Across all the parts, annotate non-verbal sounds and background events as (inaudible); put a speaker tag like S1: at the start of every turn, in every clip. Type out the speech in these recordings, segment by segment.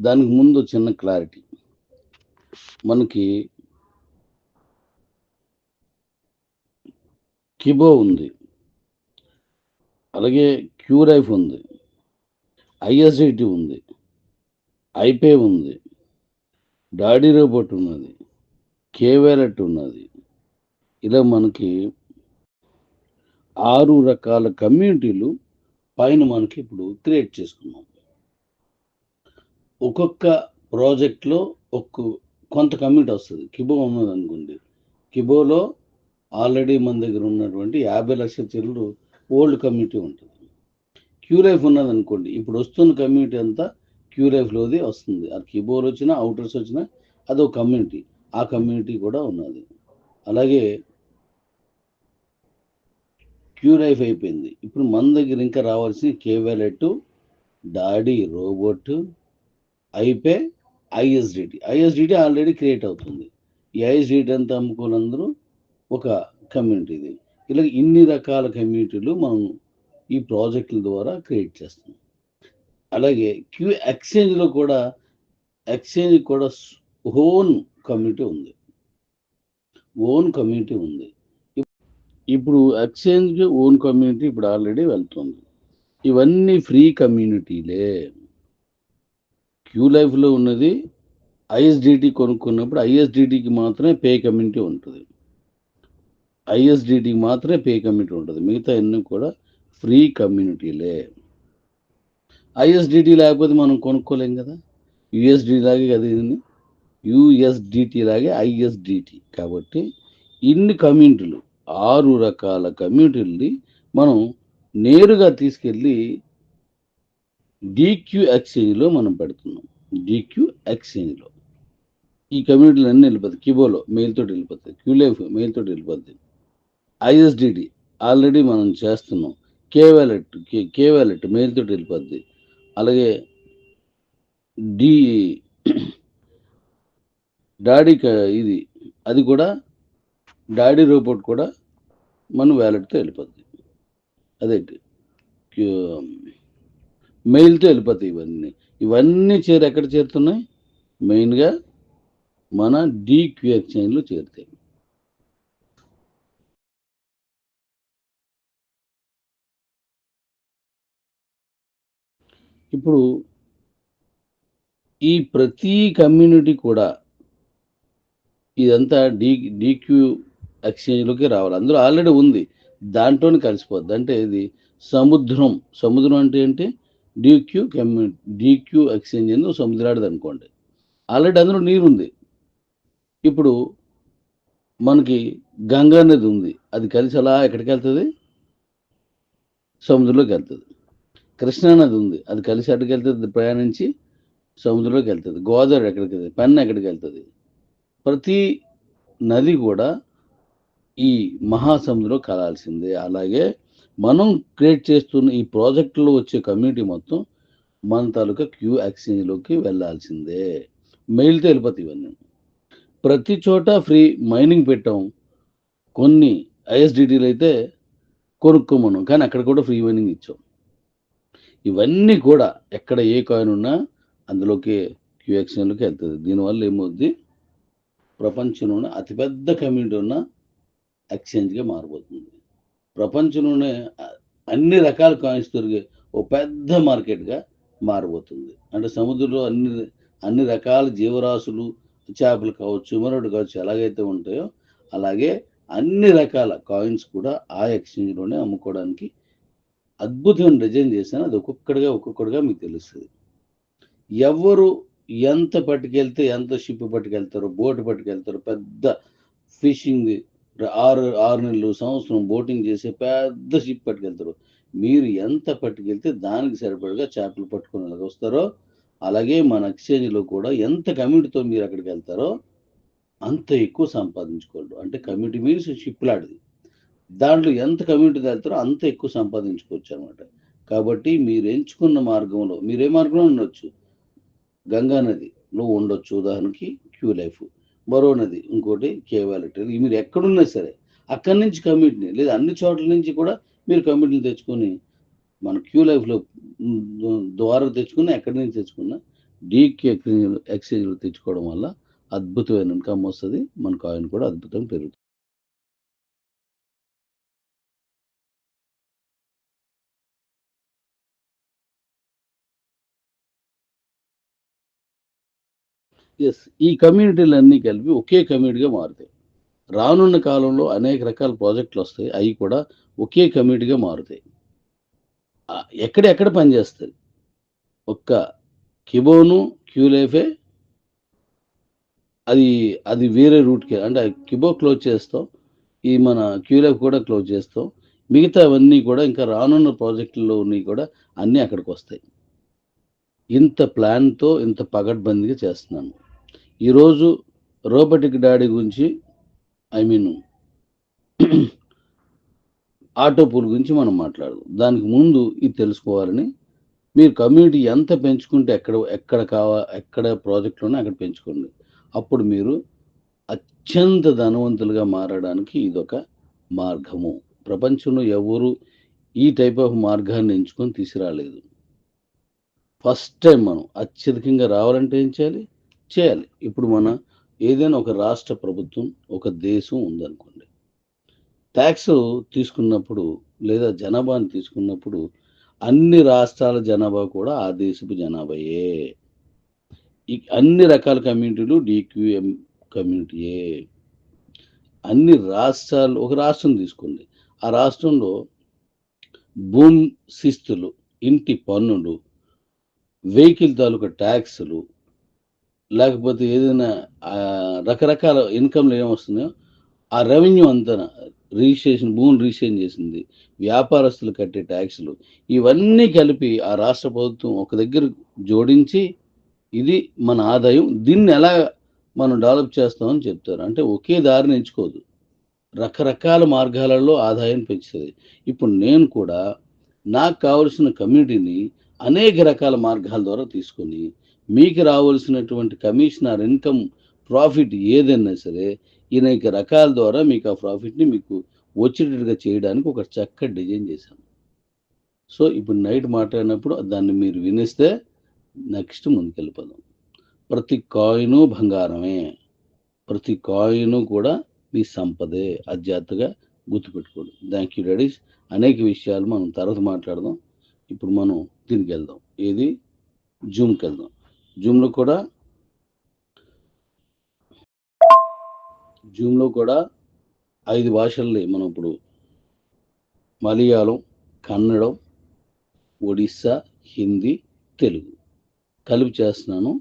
S1: దానికి ముందు చిన్న క్లారిటీ. మనకి కిబో ఉంది. అలాగే క్యూరైఫ్ ఉంది. ఐఎస్ఐటి ఉంది. ఐపే ఉంది. డాడీ రోబోట్ ఉన్నది. కేవెలెట్ ఉన్నది. ఇలా మనకి ఆరు రకాల కమ్యూనిటీలు పైన మనకి ఇప్పుడు క్రియేట్ చేసుకున్నాం. ఒక్కొక్క ప్రాజెక్ట్లో ఒక్క కొంత కమ్యూనిటీ వస్తుంది. కిబో ఉన్నది అనుకోండి. కిబోలో ఆల్రెడీ మన దగ్గర ఉన్నటువంటి యాభై లక్షల చెల్లు ఓల్డ్ కమ్యూనిటీ ఉంటుంది. క్యూరైఫ్ ఉన్నది అనుకోండి. ఇప్పుడు వస్తున్న కమ్యూనిటీ అంతా క్యూరైఫ్లోది వస్తుంది. అది కిబోలు వచ్చినా అవుటర్స్ వచ్చినా అదొక కమ్యూనిటీ ఆ కమ్యూనిటీ కూడా ఉన్నది. అలాగే క్యూ లైఫ్ అయిపోయింది. ఇప్పుడు మన దగ్గర ఇంకా రావాల్సిన కేవలెట్ డాడీ రోబోట్ ఐపే ఐఎస్డిటి. ఐఎస్డిటి ఆల్రెడీ క్రియేట్ అవుతుంది. ఈ ఐఎస్డిటి అంతా అమ్ముకోనందరూ ఒక కమ్యూనిటీ ఇది. ఇలా ఇన్ని రకాల కమ్యూనిటీలు మనం ఈ ప్రాజెక్టుల ద్వారా క్రియేట్ చేస్తున్నాం. అలాగే క్యూ ఎక్స్చేంజ్లో కూడా ఎక్స్చేంజ్ కూడా ఓన్ కమ్యూనిటీ ఉంది. ఓన్ కమ్యూనిటీ ఉంది. ఇప్పుడు ఎక్స్చేంజ్ ఓన్ కమ్యూనిటీ ఇప్పుడు ఆల్రెడీ వెళ్తుంది. ఇవన్నీ ఫ్రీ కమ్యూనిటీలే. క్యూ లైఫ్లో ఉన్నది ఐఎస్డిటి కొనుక్కున్నప్పుడు ఐఎస్డిటికి మాత్రమే పే కమ్యూనిటీ ఉంటుంది. ఐఎస్డిటికి మాత్రమే పే కమ్యూనిటీ ఉంటుంది. మిగతా అన్నీ కూడా ఫ్రీ కమ్యూనిటీలే. ఐఎస్డిటి లేకపోతే మనం కొనుక్కోలేం కదా. యుఎస్డి లాగే కదా ఇది యుఎస్డిటి లాగే ఐఎస్డిటి. కాబట్టి ఇన్ని కమ్యూనిటీలు ఆరు రకాల కమ్యూనిటీల్ని మనం నేరుగా తీసుకెళ్ళి డిక్యూ ఎక్స్చేంజ్లో మనం పెడుతున్నాం. డిక్యూ ఎక్స్చేంజ్లో ఈ కమ్యూనిటీలు అన్నీ వెళ్ళిపోతాయి కిబోలో మెయిల్ తోటి వెళ్ళిపోతాయి. క్యూలేఫ్ మెయిల్ తోటి వెళ్ళిపోతాయి. ఐఎస్డిడి ఆల్రెడీ మనం చేస్తున్నాం. కేవాలెట్ కేవాలెట్ మెయిల్ తోటి వెళ్ళిపోద్ది. అలాగే డి డాడీ ఇది అది కూడా డాడీ రోబోట్ కూడా మన వ్యాలెట్తో వెళ్ళిపోద్ది. అదే క్యూ- మెయిల్తో వెళ్ళిపోతాయి ఇవన్నీ. ఇవన్నీ చేరు ఎక్కడ చేరుతున్నాయి? మెయిన్గా మన డీక్యూ ఎక్స్చేంజ్లో చేరుతాయి. ఇప్పుడు ఈ ప్రతి కమ్యూనిటీ కూడా ఇదంతా డీ డీక్యూ ఎక్స్చేంజ్లోకి రావాలి. అందులో ఆల్రెడీ ఉంది. దాంట్లోనే కలిసిపోద్ది. అంటే ఇది సముద్రం. సముద్రం అంటే ఏంటి? డిక్యూ కమ్యూ డిక్యూ ఎక్స్చేంజ్ అనేది సముద్రాడిది అనుకోండి. ఆల్రెడీ అందులో నీరు ఉంది. ఇప్పుడు మనకి గంగా నది ఉంది. అది కలిసి అలా ఎక్కడికి వెళ్తుంది? సముద్రంలోకి వెళ్తుంది. కృష్ణా నది ఉంది. అది కలిసి అటుకు వెళ్తుంది ప్రయాణించి సముద్రంలోకి వెళ్తుంది. గోదావరి ఎక్కడికి వెళ్తుంది? పెన్న ఎక్కడికి వెళ్తుంది? ప్రతి నది కూడా ఈ మహాసముద్రంలో కలాల్సిందే. అలాగే మనం క్రియేట్ చేస్తున్న ఈ ప్రాజెక్టులో వచ్చే కమ్యూనిటీ మొత్తం మన తాలూకా క్యూ ఎక్స్చేంజ్లోకి వెళ్ళాల్సిందే. మెయిల్తో వెళ్ళిపోతాయి ఇవన్నీ. ప్రతి చోట ఫ్రీ మైనింగ్ పెట్టాం. కొన్ని ఐఎస్డిటీలు అయితే కొనుక్కోమను కానీ అక్కడ కూడా ఫ్రీ మైనింగ్ ఇచ్చాం. ఇవన్నీ కూడా ఎక్కడ ఏ కాయిన్ ఉన్నా అందులోకి క్యూ ఎక్స్చేంజ్లోకి వెళ్తుంది. దీనివల్ల ఏమవుద్ది? ప్రపంచంలోనే అతిపెద్ద కమ్యూనిటీ ఉన్న ఎక్స్చేంజ్గా మారిపోతుంది ప్రపంచంలోనే అన్ని రకాల కాయిన్స్ దొరికే ఓ పెద్ద మార్కెట్గా మారబోతుంది. అంటే సముద్రంలో అన్ని అన్ని రకాల జీవరాశులు చేపలు కావచ్చు మరొకటి కావచ్చు ఎలాగైతే ఉంటాయో అలాగే అన్ని రకాల కాయిన్స్ కూడా ఆ ఎక్స్చేంజ్లోనే అమ్ముకోవడానికి అద్భుతమైన డిజైన్ చేశాను. అది ఒక్కొక్కడిగా ఒక్కొక్కడిగా మీకు తెలుస్తుంది. ఎవరు ఎంత పట్టుకెళ్తే ఎంత షిప్ పట్టుకెళ్తారో బోట్ పట్టుకెళ్తారో పెద్ద ఫిషింగ్ ఆరు ఆరు నెలలు సంవత్సరం బోటింగ్ చేసే పెద్ద షిప్ పట్టుకెళ్తారు. మీరు ఎంత పట్టుకెళ్తే దానికి సరిపడగా చేపలు పట్టుకుని వస్తారో అలాగే మన ఎక్స్చేంజ్లో కూడా ఎంత కమ్యూనిటీతో మీరు అక్కడికి వెళ్తారో అంత ఎక్కువ సంపాదించుకోండి అంటే కమ్యూనిటీ మీన్స్ షిప్ లాంటిది. దాంట్లో ఎంత కమ్యూనిటీ వెళ్తారో అంత ఎక్కువ సంపాదించుకోవచ్చు అనమాట కాబట్టి మీరు ఎంచుకున్న మార్గంలో మీరు ఏ మార్గంలో ఉండొచ్చు? గంగా నదిలో ఉండొచ్చు ఉదాహరణకి క్యూ లైఫ్. మరో నది ఇంకోటి కేవాలిటీ మీరు ఎక్కడున్నా సరే అక్కడి నుంచి కమిటీని లేదా అన్ని చోట్ల నుంచి కూడా మీరు కమిటీని తెచ్చుకొని మన క్యూ లైఫ్లో ద్వారా తెచ్చుకున్న ఎక్కడి నుంచి తెచ్చుకున్న డీక్యూ ఎక్స్చేంజ్లో తెచ్చుకోవడం వల్ల అద్భుతమైన ఇన్కమ్ వస్తుంది మన కాయిన్ కూడా అద్భుతంగా పెరుగుతుంది. ఎస్ ఈ కమ్యూనిటీలన్నీ కలిపి ఒకే కమ్యూనిటీగా మారుతాయి. రానున్న కాలంలో అనేక రకాల ప్రాజెక్టులు వస్తాయి. అవి కూడా ఒకే కమ్యూనిటీగా మారుతాయి. ఎక్కడెక్కడ పనిచేస్తాయి ఒక్క కిబోను క్యూలేఫే అది అది వేరే రూట్కి అంటే కిబో క్లోజ్ చేస్తాం. ఈ మన క్యూలేఫ్ కూడా క్లోజ్ చేస్తాం. మిగతా అవన్నీ కూడా ఇంకా రానున్న ప్రాజెక్టుల్లో కూడా అన్నీ అక్కడికి వస్తాయి. ఇంత ప్లాన్తో ఇంత పగడ్బందీగా చేస్తున్నాను. ఈరోజు రోబోటిక్ డాడీ గురించి ఐ మీన్ ఆటో పూల్ గురించి మనం మాట్లాడదాం. దానికి ముందు ఇది తెలుసుకోవాలని మీరు కమ్యూనిటీ ఎంత పెంచుకుంటే ఎక్కడ ఎక్కడ కావా ఎక్కడ ప్రాజెక్టులోనే అక్కడ పెంచుకోండి. అప్పుడు మీరు అత్యంత ధనవంతులుగా మారడానికి ఇదొక మార్గము. ప్రపంచంలో ఎవరు ఈ టైప్ ఆఫ్ మార్గాన్ని ఎంచుకొని తీసుకురాలేదు. ఫస్ట్ టైం మనం అత్యధికంగా రావాలంటే ఏం చేయాలి? చేయాలి. ఇప్పుడు మన ఏదైనా ఒక రాష్ట్ర ప్రభుత్వం ఒక దేశం ఉందనుకోండి. ట్యాక్స్ తీసుకున్నప్పుడు లేదా జనాభాని తీసుకున్నప్పుడు అన్ని రాష్ట్రాల జనాభా కూడా ఆ దేశపు జనాభాయే. అన్ని రకాల కమ్యూనిటీలు డిక్యూఎం కమ్యూనిటీయే. అన్ని రాష్ట్రాలు ఒక రాష్ట్రం తీసుకోండి. ఆ రాష్ట్రంలో భూమి శిస్తులు ఇంటి పన్నులు వెహికల్ తాలూకా ట్యాక్సులు లేకపోతే ఏదైనా రకరకాల ఇన్కమ్లు ఏమొస్తున్నాయో ఆ రెవెన్యూ అంతా రిజిస్ట్రేషన్ భూమిని రిజిస్ట్రేషన్ చేసింది. వ్యాపారస్తులు కట్టే ట్యాక్సులు ఇవన్నీ కలిపి ఆ రాష్ట్ర ప్రభుత్వం ఒక దగ్గర జోడించి ఇది మన ఆదాయం. దీన్ని ఎలా మనం డెవలప్ చేస్తామని చెప్తారు. అంటే ఒకే దారిని ఎంచుకోదు. రకరకాల మార్గాలలో ఆదాయం పెంచుతుంది. ఇప్పుడు నేను కూడా నాకు కావలసిన కమ్యూనిటీని అనేక రకాల మార్గాల ద్వారా తీసుకొని మీకు రావాల్సినటువంటి కమిషనర్ ఇన్కమ్ ప్రాఫిట్ ఏదైనా సరే ఈ అనేక రకాల ద్వారా మీకు ఆ ప్రాఫిట్ని మీకు వచ్చేటట్టుగా చేయడానికి ఒక చక్కటి డిజైన్ చేశాను సో ఇప్పుడు నైట్ మాట్లాడినప్పుడు దాన్ని మీరు వినిస్తే నెక్స్ట్ ముందుకెళ్ళిపోదాం. ప్రతి కాయిను బంగారమే. ప్రతి కాయిను కూడా మీ సంపదే. అధ్యాత్తుగా గుర్తుపెట్టుకోండి. థ్యాంక్ యూ డాడీస్ అనేక విషయాలు మనం తర్వాత మాట్లాడదాం. ఇప్పుడు మనం దీనికి వెళ్దాం ఏది? జూమ్కి వెళ్దాం జూమ్లో కూడా జూమ్లో కూడా ఐదు భాషల్ని మనం ఇప్పుడు మలయాళం కన్నడం ఒడిస్సా హిందీ తెలుగు కలిపి చేస్తున్నాను.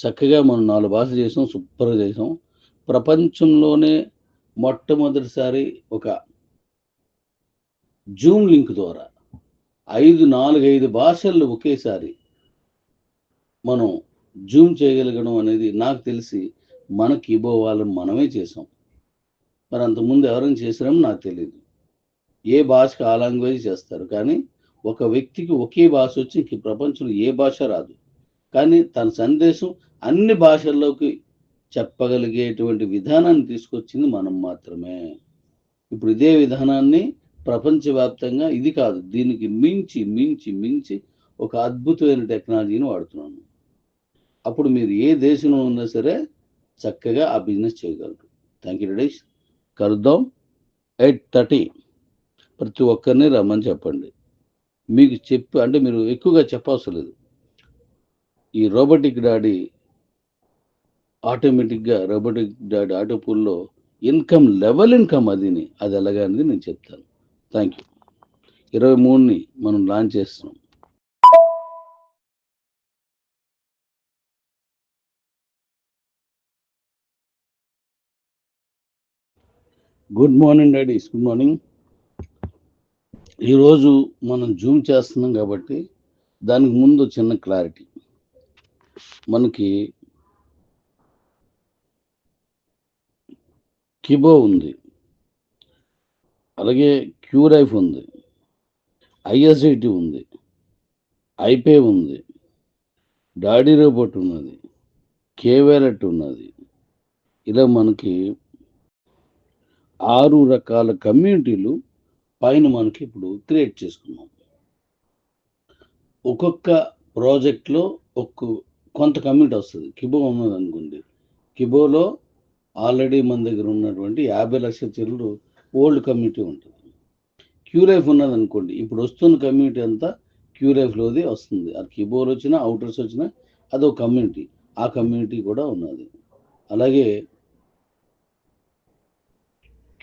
S1: చక్కగా మనం నాలుగు భాషలు చేసాం సూపర్గా చేసాం. ప్రపంచంలోనే మొట్టమొదటిసారి ఒక జూమ్ లింక్ ద్వారా ఐదు నాలుగైదు భాషల్లో ఒకేసారి మనం జూమ్ చేయగలగడం అనేది నాకు తెలిసి మనకి ఇబో మనమే చేసాం. మరి అంతకుముందు ఎవరైనా చేసారో నాకు తెలియదు ఏ భాషకి ఆ లాంగ్వేజ్ చేస్తారు? కానీ ఒక వ్యక్తికి ఒకే భాష వచ్చి ఇంక ప్రపంచంలో ఏ భాష రాదు. కానీ తన సందేశం అన్ని భాషల్లోకి చెప్పగలిగేటువంటి విధానాన్ని తీసుకొచ్చింది మనం మాత్రమే. ఇప్పుడు ఇదే విధానాన్ని ప్రపంచవ్యాప్తంగా ఇది కాదు దీనికి మించి మించి మించి ఒక అద్భుతమైన టెక్నాలజీని వాడుతున్నాను అప్పుడు మీరు ఏ దేశంలో ఉన్నా సరే చక్కగా ఆ బిజినెస్ చేయగలరు. థ్యాంక్ యూ డేస్ కలుద్దాం ఎయిట్ థర్టీ. ప్రతి ఒక్కరిని రమ్మని చెప్పండి. మీకు చెప్పి అంటే మీరు ఎక్కువగా చెప్పవసరం లేదు. ఈ రోబోటిక్ డాడీ ఆటోమేటిక్గా రోబోటిక్ డాడీ ఆటో పూల్లో ఇన్కమ్ లెవెల్ ఇన్కమ్ అదిని అది ఎలాగా అనేది నేను చెప్తాను. థ్యాంక్ యూ ఇరవై మూడుని మనం లాంచ్ చేస్తున్నాం. Good morning daddies good morning ఈరోజు మనం జూమ్ చేస్తున్నాం కాబట్టి దానికి ముందు చిన్న క్లారిటీ. మనకి కిబో ఉంది. అలాగే క్యూరైఫ్ ఉంది. ఐఎస్ఐటి ఉంది. ఐపే ఉంది. డాడీ రోబోట్ ఉన్నది. కేవెలెట్ ఉన్నది. ఇలా మనకి ఆరు రకాల కమ్యూనిటీలు పైన మనకి ఇప్పుడు క్రియేట్ చేసుకున్నాం. ఒక్కొక్క ప్రాజెక్ట్లో ఒక్క కొంత కమ్యూనిటీ వస్తుంది. కిబో ఉన్నది అనుకోండి. కిబోలో ఆల్రెడీ మన దగ్గర ఉన్నటువంటి యాభై లక్షల చెరువులు ఓల్డ్ కమ్యూనిటీ ఉంటుంది. క్యూరైఫ్ ఉన్నది అనుకోండి. ఇప్పుడు వస్తున్న కమ్యూనిటీ అంతా క్యూరైఫ్లోది వస్తుంది. ఆ కిబోలు వచ్చినా అవుటర్స్ వచ్చినా అదొక కమ్యూనిటీ. ఆ కమ్యూనిటీ కూడా ఉన్నది. అలాగే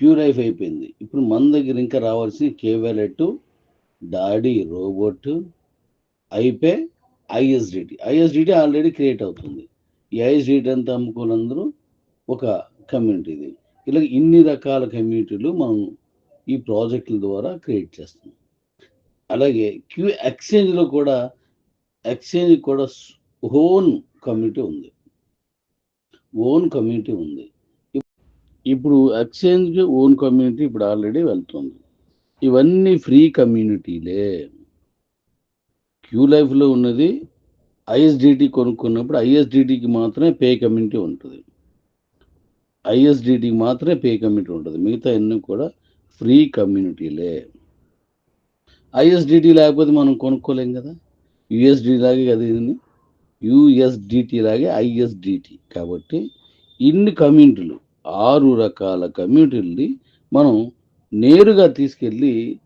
S1: క్యూ లైఫ్ అయిపోయింది. ఇప్పుడు మన దగ్గర ఇంకా రావాల్సిన కేవెలెట్ డాడీ రోబోట్ ఐపే ఐఎస్డిటి. ఐఎస్డిటి ఆల్రెడీ క్రియేట్ అవుతుంది. ఈ ఐఎస్డిటి అంతా అమ్ముకోనందరూ ఒక కమ్యూనిటీ ఇది. ఇలా ఇన్ని రకాల కమ్యూనిటీలు మనం ఈ ప్రాజెక్టుల ద్వారా క్రియేట్ చేస్తాం అలాగే క్యూ ఎక్స్చేంజ్లో కూడా ఎక్స్చేంజ్ కూడా ఓన్ కమ్యూనిటీ ఉంది. ఓన్ కమ్యూనిటీ ఉంది. ఇప్పుడు ఎక్స్చేంజ్ ఓన్ కమ్యూనిటీ ఇప్పుడు ఆల్రెడీ వెళ్తుంది. ఇవన్నీ ఫ్రీ కమ్యూనిటీలే క్యూ లైఫ్లో ఉన్నది ఐఎస్డిటి కొనుక్కున్నప్పుడు ఐఎస్డిటికి మాత్రమే పే కమ్యూనిటీ ఉంటుంది. ఐఎస్డిటికి మాత్రమే పే కమ్యూనిటీ ఉంటుంది. మిగతా అన్నీ కూడా ఫ్రీ కమ్యూనిటీలే ఐఎస్డిటి లేకపోతే మనం కొనుక్కోలేం కదా? యుఎస్డి లాగే కదా ఇది యుఎస్డిటీ లాగే ఐఎస్డిటి కాబట్టి ఇన్ని కమ్యూనిటీలు ఆరు రకాల కమ్యూనిటీల్ని మనం నేరుగా తీసుకెళ్ళి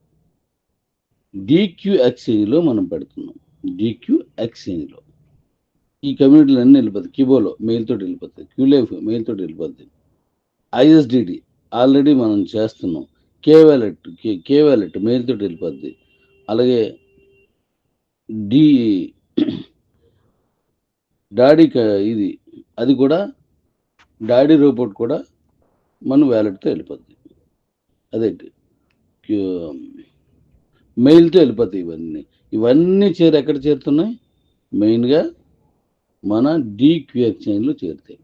S1: డిక్యూ ఎక్స్చేంజ్లో మనం పెడుతున్నాం. డిక్యూ ఎక్స్చేంజ్లో ఈ కమ్యూనిటీలు అన్నీ వెళ్ళిపోతాయి. కిబోలో మెయిల్తో తోటి వెళ్ళిపోతాయి. క్యూలేఫ్ మెయిల్ తోటి ఐఎస్డిడి ఆల్రెడీ మనం చేస్తున్నాం. కేవాలెట్ కేవాలెట్ మెయిల్ తోటి వెళ్ళిపోద్ది. అలాగే డి డాడీ (coughs) ఇది అది కూడా డాడీ రోబోట్ కూడా మన వ్యాలెట్తో వెళ్ళిపోద్ది. అదే మెయిల్తో వెళ్ళిపోతాయి ఇవన్నీ. ఇవన్నీ చేరి ఎక్కడ చేరుతున్నాయి? మెయిన్గా మన డీక్యూ ఎక్స్చేంజ్లో చేరుతాయి.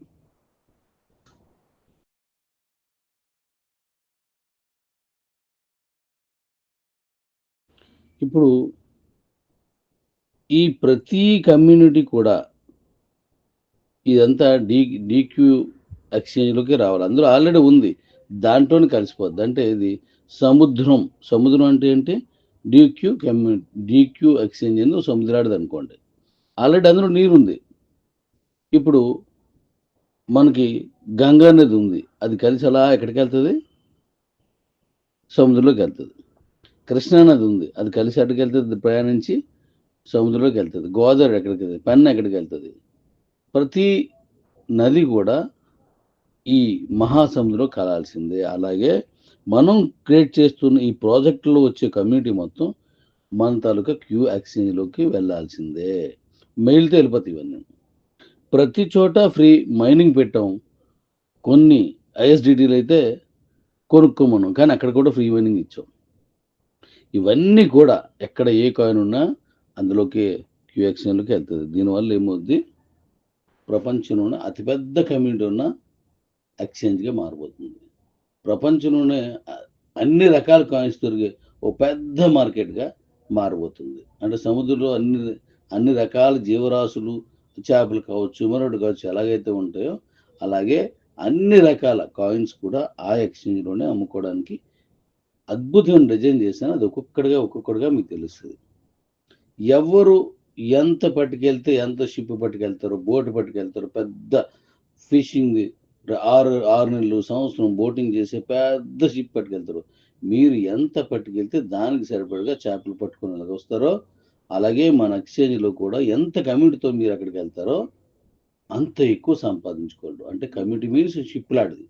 S1: ఇప్పుడు ఈ ప్రతి కమ్యూనిటీ కూడా ఇదంతా డీ డీక్యూ ఎక్స్చేంజ్లోకి రావాలి. అందులో ఆల్రెడీ ఉంది. దాంట్లోనే కలిసిపోద్ది. అంటే ఇది సముద్రం. సముద్రం అంటే ఏంటి? డీక్యూ కమ్యూ డీక్యూ ఎక్స్చేంజ్ అని సముద్రాడిది అనుకోండి. ఆల్రెడీ అందులో నీరు ఉంది. ఇప్పుడు మనకి గంగా నది ఉంది. అది కలిసి అలా ఎక్కడికి వెళ్తుంది? సముద్రంలోకి వెళ్తుంది. కృష్ణా నది ఉంది. అది కలిసి అటుకు వెళ్తుంది ప్రయాణించి సముద్రంలోకి వెళ్తుంది. గోదావరి ఎక్కడికి వెళ్తుంది? పెన్న ఎక్కడికి వెళ్తుంది? ప్రతి నది కూడా ఈ మహాసముద్రంలో కలాల్సిందే. అలాగే మనం క్రియేట్ చేస్తున్న ఈ ప్రాజెక్టులో వచ్చే కమ్యూనిటీ మొత్తం మన తాలూకా క్యూ ఎక్స్చేంజ్లోకి వెళ్ళాల్సిందే. మెయిల్తో వెళ్ళిపోతాయి ఇవన్నీ. ప్రతి చోట ఫ్రీ మైనింగ్ పెట్టాం. కొన్ని ఐఎస్డిటీలు అయితే కొనుక్కోమన్నాం. కానీ అక్కడ కూడా ఫ్రీ మైనింగ్ ఇచ్చాం. ఇవన్నీ కూడా ఎక్కడ ఏ కాయిన్ ఉన్నా అందులోకి క్యూ ఎక్స్చేంజ్లోకి వెళ్తుంది. దీనివల్ల ఏమవుద్ది? ఉన్న అతిపెద్ద కమ్యూనిటీ ఉన్న ఎక్స్చేంజ్గా మారిపోతుంది ప్రపంచంలోనే అన్ని రకాల కాయిన్స్ దొరికే ఓ పెద్ద మార్కెట్గా మారిపోతుంది అంటే సముద్రంలో అన్ని అన్ని రకాల జీవరాశులు చేపలు కావచ్చు మరొకటి కావచ్చు ఎలాగైతే ఉంటాయో అలాగే అన్ని రకాల కాయిన్స్ కూడా ఆ ఎక్స్చేంజ్లోనే అమ్ముకోవడానికి అద్భుతమైన డిజైన్ చేశాను. అది ఒక్కొక్కడిగా ఒక్కొక్కడిగా మీకు తెలుస్తుంది. ఎవరు ఎంత పట్టుకెళ్తే ఎంత షిప్ పట్టుకెళ్తారో బోట్ పట్టుకెళ్తారో పెద్ద ఫిషింగ్ ఆరు ఆరు నెలలు సంవత్సరం బోటింగ్ చేసే పెద్ద షిప్ పట్టుకెళ్తారు. మీరు ఎంత పట్టుకెళ్తే దానికి సరిపడగా చేపలు పట్టుకుని వస్తారో అలాగే మన ఎక్స్చేంజ్లో కూడా ఎంత కమ్యూనిటీతో మీరు అక్కడికి వెళ్తారో అంత ఎక్కువ సంపాదించుకోండి అంటే కమ్యూనిటీ మీన్స్ షిప్ లాంటిది